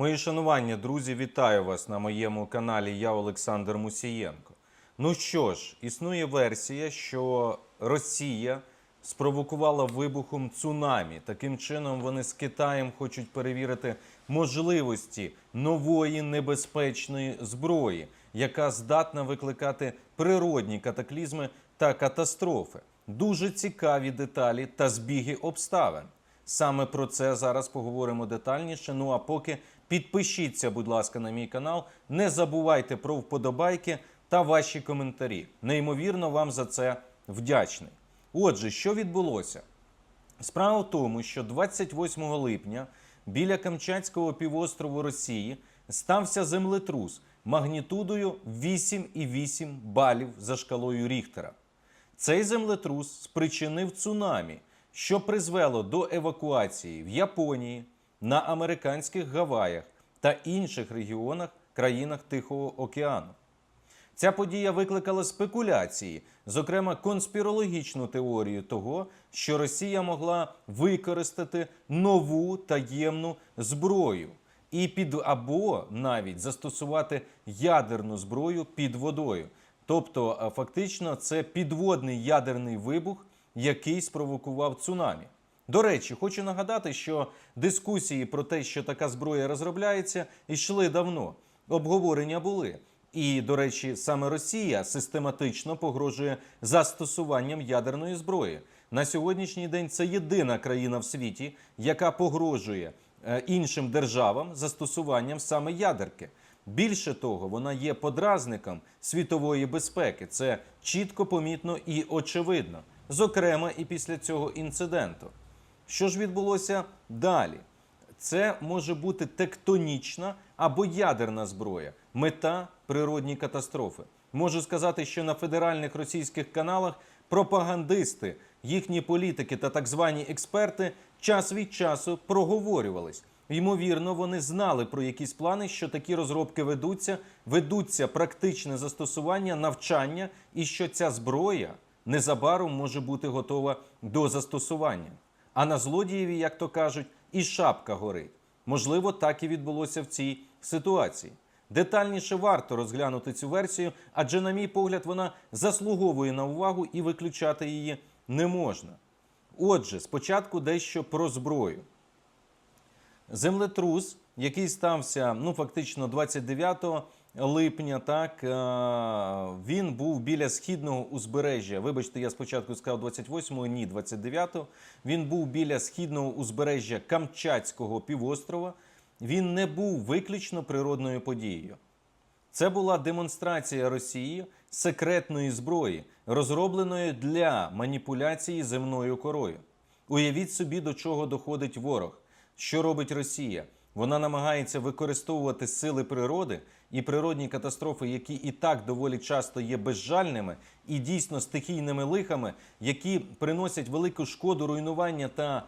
Мої шанування, друзі, вітаю вас на моєму каналі. Я Олександр Мусієнко. Ну що ж, існує версія, що Росія спровокувала вибухом цунамі. Таким чином, вони з Китаєм хочуть перевірити можливості нової небезпечної зброї, яка здатна викликати природні катаклізми та катастрофи. Дуже цікаві деталі та збіги обставин. Саме про це зараз поговоримо детальніше. Ну а поки підпишіться, будь ласка, на мій канал. Не забувайте про вподобайки та ваші коментарі. Неймовірно вам за це вдячний. Отже, що відбулося? Справа в тому, що 28 липня біля Камчатського півострову Росії стався землетрус магнітудою 8,8 балів за шкалою Ріхтера. Цей землетрус спричинив цунамі, що призвело до евакуації в Японії, на американських Гаваях та інших регіонах країнах Тихого океану. Ця подія викликала спекуляції, зокрема конспірологічну теорію того, що Росія могла використати нову таємну зброю і під або навіть застосувати ядерну зброю під водою. Тобто, фактично, це підводний ядерний вибух, який спровокував цунамі. До речі, хочу нагадати, що дискусії про те, що така зброя розробляється, йшли давно. Обговорення були. І, до речі, саме Росія систематично погрожує застосуванням ядерної зброї. На сьогоднішній день це єдина країна в світі, яка погрожує е, іншим державам застосуванням саме ядерки. Більше того, вона є подразником світової безпеки. Це чітко помітно і очевидно, зокрема і після цього інциденту. Що ж відбулося далі? Це може бути тектонічна або ядерна зброя, мета природні катастрофи. Можу сказати, що на федеральних російських каналах пропагандисти, їхні політики та так звані експерти час від часу проговорювались. Ймовірно, вони знали про якісь плани, що такі розробки ведуться, ведуться практичне застосування, навчання, і що ця зброя незабаром може бути готова до застосування. А на злодієві, як то кажуть, і шапка горить. Можливо, так і відбулося в цій ситуації. Детальніше варто розглянути цю версію, адже, на мій погляд, вона заслуговує на увагу і виключати її не можна. Отже, спочатку дещо про зброю. Землетрус, який стався ну фактично 29 липня, так е, він був біля східного узбережжя. Вибачте, я спочатку сказав 28-го, ні, 29-го. Він був біля східного узбережжя Камчатського півострова. Він не був виключно природною подією. Це була демонстрація Росії секретної зброї, розробленої для маніпуляції земною корою. Уявіть собі, до чого доходить ворог. Що робить Росія? Вона намагається використовувати сили природи і природні катастрофи, які і так доволі часто є безжальними і дійсно стихійними лихами, які приносять велику шкоду, руйнування та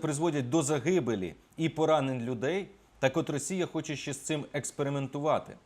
призводять до загибелі і поранень людей. Так от Росія хоче ще з цим експериментувати.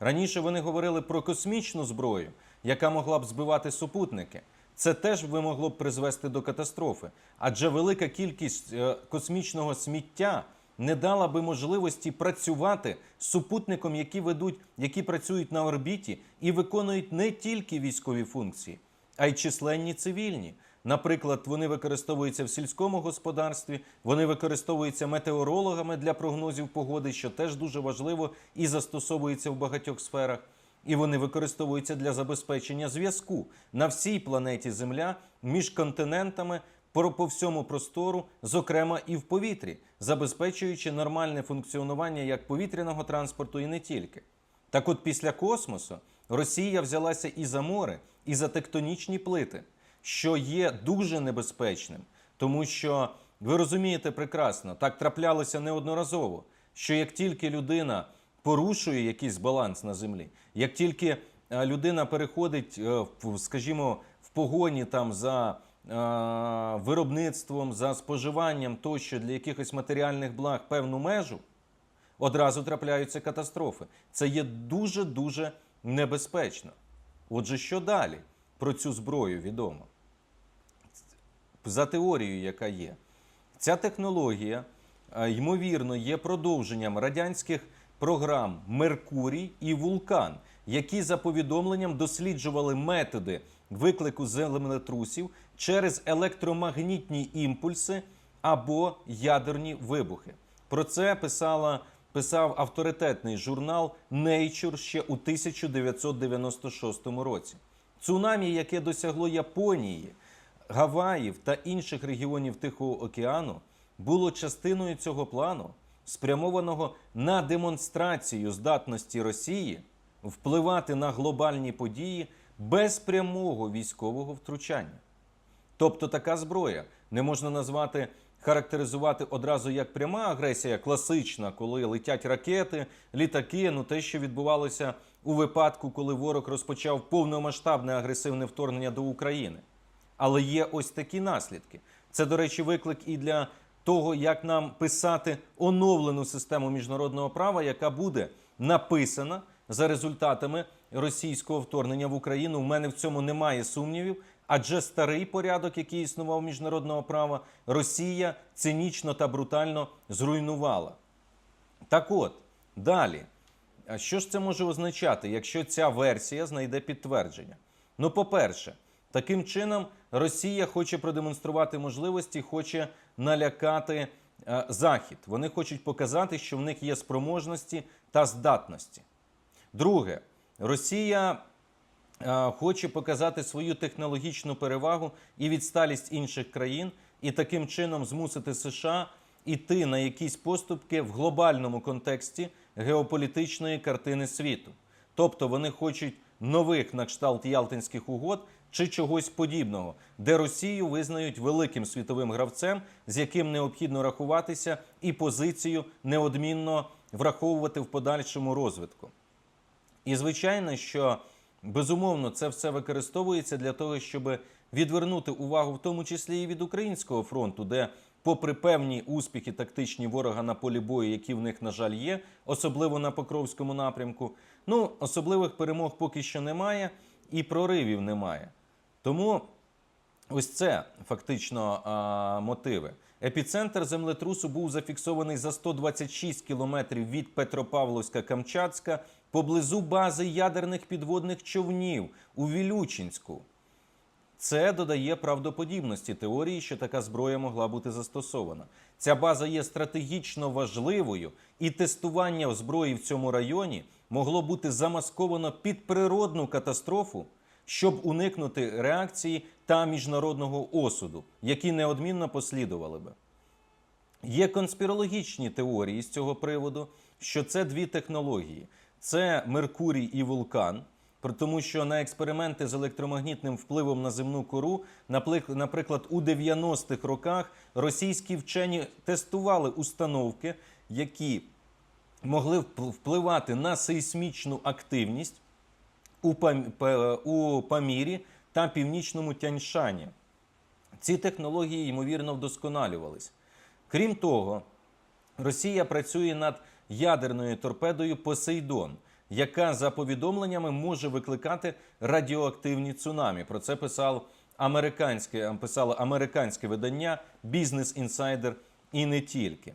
Раніше вони говорили про космічну зброю, яка могла б збивати супутники. Це теж би могло б призвести до катастрофи, адже велика кількість е, космічного сміття не дала би можливості працювати з супутником, які ведуть, які працюють на орбіті і виконують не тільки військові функції, а й численні цивільні. Наприклад, вони використовуються в сільському господарстві, вони використовуються метеорологами для прогнозів погоди, що теж дуже важливо і застосовується в багатьох сферах. І вони використовуються для забезпечення зв'язку на всій планеті Земля між континентами по, всьому простору, зокрема і в повітрі, забезпечуючи нормальне функціонування як повітряного транспорту, і не тільки. Так от після космосу Росія взялася і за море, і за тектонічні плити, що є дуже небезпечним, тому що ви розумієте прекрасно, так траплялося неодноразово, що як тільки людина порушує якийсь баланс на землі, як тільки е, людина переходить, е, скажімо, в погоні там за виробництвом, за споживанням тощо для якихось матеріальних благ певну межу, одразу трапляються катастрофи. Це є дуже дуже небезпечно. Отже, що далі про цю зброю відомо? За теорією, яка є, ця технологія е, ймовірно, є продовженням радянських програм Меркурій і Вулкан, які за повідомленням досліджували методи виклику землетрусів через електромагнітні імпульси або ядерні вибухи. Про це писала, писав авторитетний журнал Nature ще у 1996 році. Цунамі, яке досягло Японії, Гаваїв та інших регіонів Тихого океану, було частиною цього плану, спрямованого на демонстрацію здатності Росії впливати на глобальні події без прямого військового втручання. Тобто така зброя не можна назвати, характеризувати одразу як пряма агресія, класична, коли летять ракети, літаки, ну те, що відбувалося у випадку, коли ворог розпочав повномасштабне агресивне вторгнення до України. Але є ось такі наслідки. Це, до речі, виклик і для того, як нам писати оновлену систему міжнародного права, яка буде написана за результатами російського вторгнення в Україну. У мене в цьому немає сумнівів. Адже старий порядок, який існував міжнародного права, Росія цинічно та брутально зруйнувала. Так от, далі. А що ж це може означати, якщо ця версія знайде підтвердження? Ну, по-перше, таким чином Росія хоче продемонструвати можливості, хоче налякати е, Захід. Вони хочуть показати, що в них є спроможності та здатності. Друге, Росія хоче показати свою технологічну перевагу і відсталість інших країн, і таким чином змусити США іти на якісь поступки в глобальному контексті геополітичної картини світу. Тобто вони хочуть нових на кшталт Ялтинських угод чи чогось подібного, де Росію визнають великим світовим гравцем, з яким необхідно рахуватися, і позицію неодмінно враховувати в подальшому розвитку. І звичайно, що безумовно це все використовується для того, щоб відвернути увагу, в тому числі і від українського фронту, де, попри певні успіхи тактичні ворога на полі бою, які в них, на жаль, є, особливо на Покровському напрямку, ну особливих перемог поки що немає, і проривів немає. Тому Ось це фактично а, мотиви. Епіцентр землетрусу був зафіксований за 126 кілометрів від Петропавловська-Камчатська поблизу бази ядерних підводних човнів у Вілючинську. Це додає правдоподібності теорії, що така зброя могла бути застосована. Ця база є стратегічно важливою, і тестування зброї в цьому районі могло бути замасковано під природну катастрофу, щоб уникнути реакції та міжнародного осуду, які неодмінно послідували би. Є конспірологічні теорії з цього приводу, що це дві технології: це Меркурій і вулкан. Тому, що на експерименти з електромагнітним впливом на земну кору, наприклад, у 90-х роках російські вчені тестували установки, які могли впливати на сейсмічну активність у, Памірі та північному Тяньшані. Ці технології, ймовірно, вдосконалювались. Крім того, Росія працює над ядерною торпедою Посейдон, яка за повідомленнями може викликати радіоактивні цунамі. Про це писав американське, писало американське видання Business Insider і не тільки.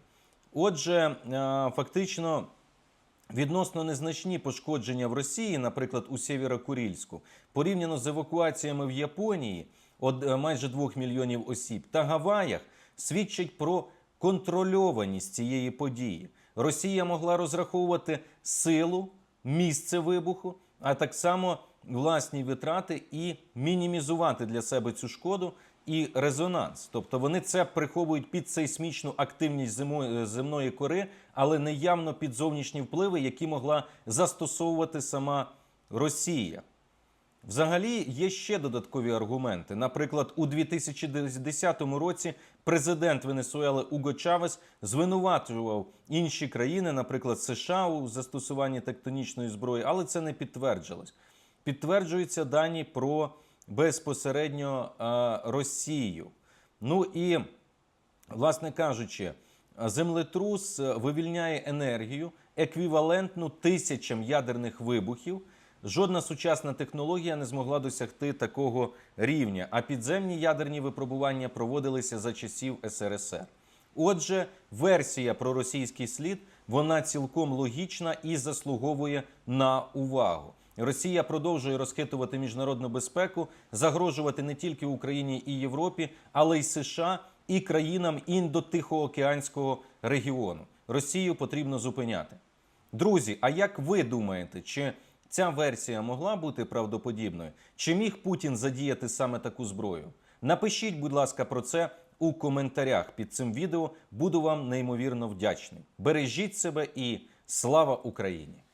Отже, е, фактично. Відносно незначні пошкодження в Росії, наприклад, у Сєвєрокурільську, порівняно з евакуаціями в Японії от е, майже 2 мільйонів осіб та Гаваях, свідчать про контрольованість цієї події. Росія могла розраховувати силу, місце вибуху, а так само власні витрати і мінімізувати для себе цю шкоду і резонанс. Тобто вони це приховують під сейсмічну активність зимо- е, земної кори, але не явно під зовнішні впливи, які могла застосовувати сама Росія. Взагалі є ще додаткові аргументи. Наприклад, у 2010 році президент Венесуели Уго Чавес звинувачував інші країни, наприклад, США у застосуванні тектонічної зброї, але це не підтверджилось. Підтверджуються дані про безпосередньо е, Росію. Ну і, власне кажучи, землетрус е, вивільняє енергію, еквівалентну тисячам ядерних вибухів. Жодна сучасна технологія не змогла досягти такого рівня, а підземні ядерні випробування проводилися за часів СРСР. Отже, версія про російський слід вона цілком логічна і заслуговує на увагу. Росія продовжує розхитувати міжнародну безпеку, загрожувати не тільки Україні і Європі, але й США і країнам індо-тихоокеанського регіону. Росію потрібно зупиняти. Друзі, а як ви думаєте, чи ця версія могла бути правдоподібною? Чи міг Путін задіяти саме таку зброю? Напишіть, будь ласка, про це у коментарях під цим відео. Буду вам неймовірно вдячний. Бережіть себе і слава Україні!